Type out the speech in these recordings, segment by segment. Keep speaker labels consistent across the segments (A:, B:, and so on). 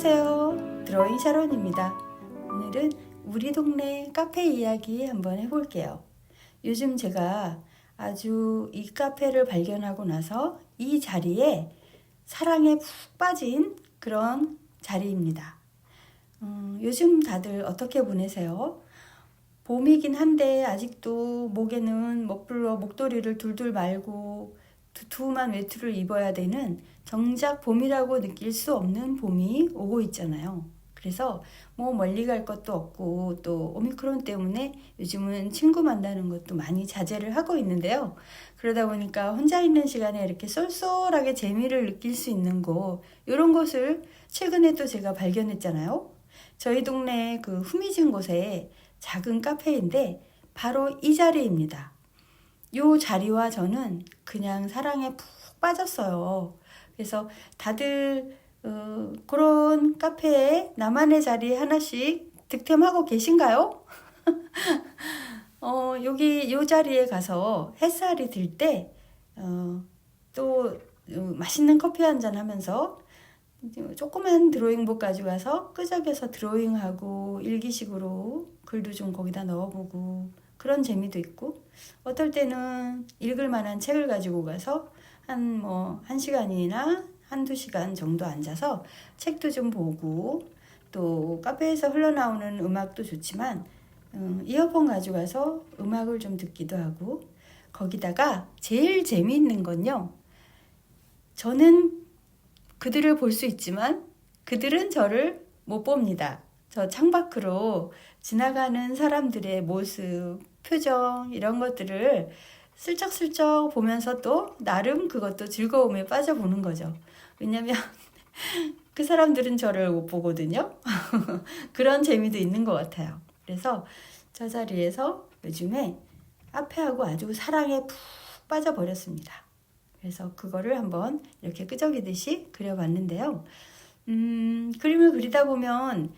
A: 안녕하세요. 드로잉 샤론입니다. 오늘은 우리 동네 카페 이야기 한번 해볼게요. 요즘 제가 아주 이 카페를 발견하고 나서 이 자리에 사랑에 푹 빠진 그런 자리입니다. 음, 요즘 다들 어떻게 보내세요? 봄이긴 한데 아직도 목에는 머플러 목도리를 둘둘 말고 두툼한 외투를 입어야 되는 정작 봄이라고 느낄 수 없는 봄이 오고 있잖아요. 그래서 뭐 멀리 갈 것도 없고 또 오미크론 때문에 요즘은 친구 만나는 것도 많이 자제를 하고 있는데요. 그러다 보니까 혼자 있는 시간에 이렇게 쏠쏠하게 재미를 느낄 수 있는 곳 이런 곳을 최근에 또 제가 발견했잖아요. 저희 동네 그 후미진 곳에 작은 카페인데 바로 이 자리입니다. 요 자리와 저는 그냥 사랑에 푹 빠졌어요. 그래서 다들 어, 그런 카페에 나만의 자리 하나씩 득템하고 계신가요? 어, 여기 요 자리에 가서 햇살이 들 때, 어, 또 어, 맛있는 커피 한 잔 하면서 조그만 드로잉북 가져가서 끄적여서 드로잉하고 일기식으로 글도 좀 거기다 넣어보고 그런 재미도 있고 어떨 때는 읽을 만한 책을 가지고 가서 한 뭐 한 시간이나 한두 시간 정도 앉아서 책도 좀 보고 또 카페에서 흘러나오는 음악도 좋지만 음, 이어폰 가져가서 음악을 좀 듣기도 하고 거기다가 제일 재미있는 건요. 저는 그들을 볼 수 있지만 그들은 저를 못 봅니다. 저 창밖으로 지나가는 사람들의 모습, 표정 이런 것들을 슬쩍슬쩍 보면서 또 나름 그것도 즐거움에 빠져보는 거죠. 왜냐면 그 사람들은 저를 못 보거든요. 그런 재미도 있는 것 같아요. 그래서 저 자리에서 요즘에 앞에하고 아주 사랑에 푹 빠져버렸습니다. 그래서 그거를 한번 이렇게 끄적이듯이 그려봤는데요. 음, 그림을 그리다 보면,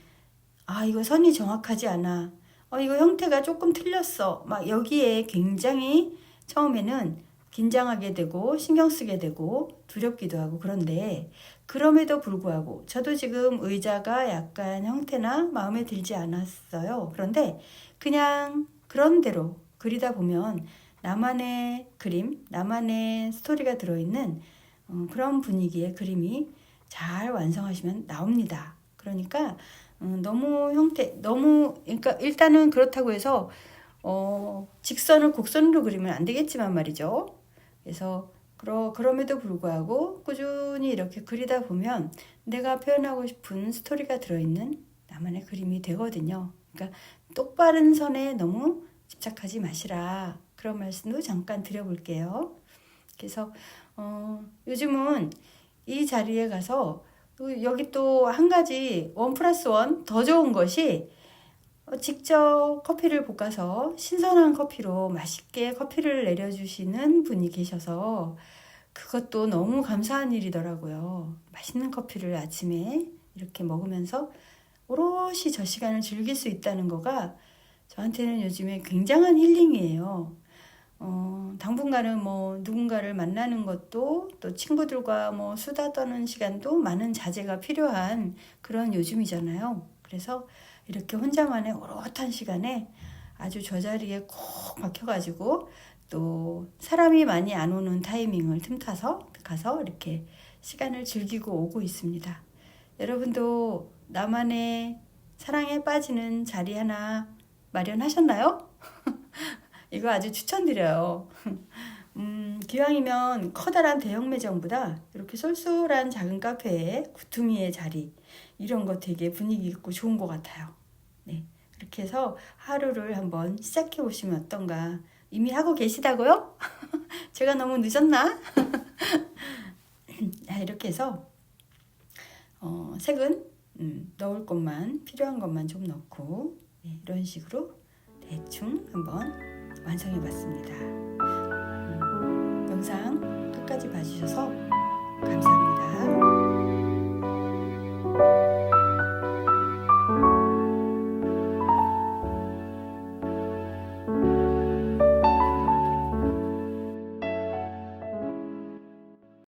A: 아, 이거 선이 정확하지 않아. 어, 이거 형태가 조금 틀렸어. 막 여기에 굉장히 처음에는 긴장하게 되고 신경 쓰게 되고 두렵기도 하고 그런데 그럼에도 불구하고 저도 지금 의자가 약간 형태나 마음에 들지 않았어요. 그런데 그냥 그런 대로 그리다 보면 나만의 그림, 나만의 스토리가 들어있는 어, 그런 분위기의 그림이 잘 완성하시면 나옵니다. 그러니까 음, 너무 형태, 너무, 그러니까 일단은 그렇다고 해서, 어, 직선을 곡선으로 그리면 안 되겠지만 말이죠. 그래서, 그러, 그럼에도 불구하고 꾸준히 이렇게 그리다 보면 내가 표현하고 싶은 스토리가 들어있는 나만의 그림이 되거든요. 그러니까 똑바른 선에 너무 집착하지 마시라. 그런 말씀도 잠깐 드려볼게요. 그래서, 어, 요즘은 이 자리에 가서 여기 또 한 가지 원 플러스 원 더 좋은 것이 직접 커피를 볶아서 신선한 커피로 맛있게 커피를 내려주시는 분이 계셔서 그것도 너무 감사한 일이더라고요. 맛있는 커피를 아침에 이렇게 먹으면서 오롯이 저 시간을 즐길 수 있다는 거가 저한테는 요즘에 굉장한 힐링이에요. 어, 당분간은 뭐 누군가를 만나는 것도 또 친구들과 뭐 수다 떠는 시간도 많은 자제가 필요한 그런 요즘이잖아요. 그래서 이렇게 혼자만의 오롯한 시간에 아주 저 자리에 콕 박혀가지고 또 사람이 많이 안 오는 타이밍을 틈타서 가서 이렇게 시간을 즐기고 오고 있습니다. 여러분도 나만의 사랑에 빠지는 자리 하나 마련하셨나요? 이거 아주 추천드려요. 음, 기왕이면 커다란 대형 매장보다 이렇게 쏠쏠한 작은 카페에 구퉁이의 자리 이런 거 되게 분위기 있고 좋은 것 같아요. 네, 그렇게 해서 하루를 한번 시작해 보시면 어떤가. 이미 하고 계시다고요? 제가 너무 늦었나? 이렇게 해서 어, 색은 음, 넣을 것만 필요한 것만 좀 넣고 네, 이런 식으로 대충 한번 완성해 봤습니다. 음, 영상 끝까지 봐주셔서 감사합니다.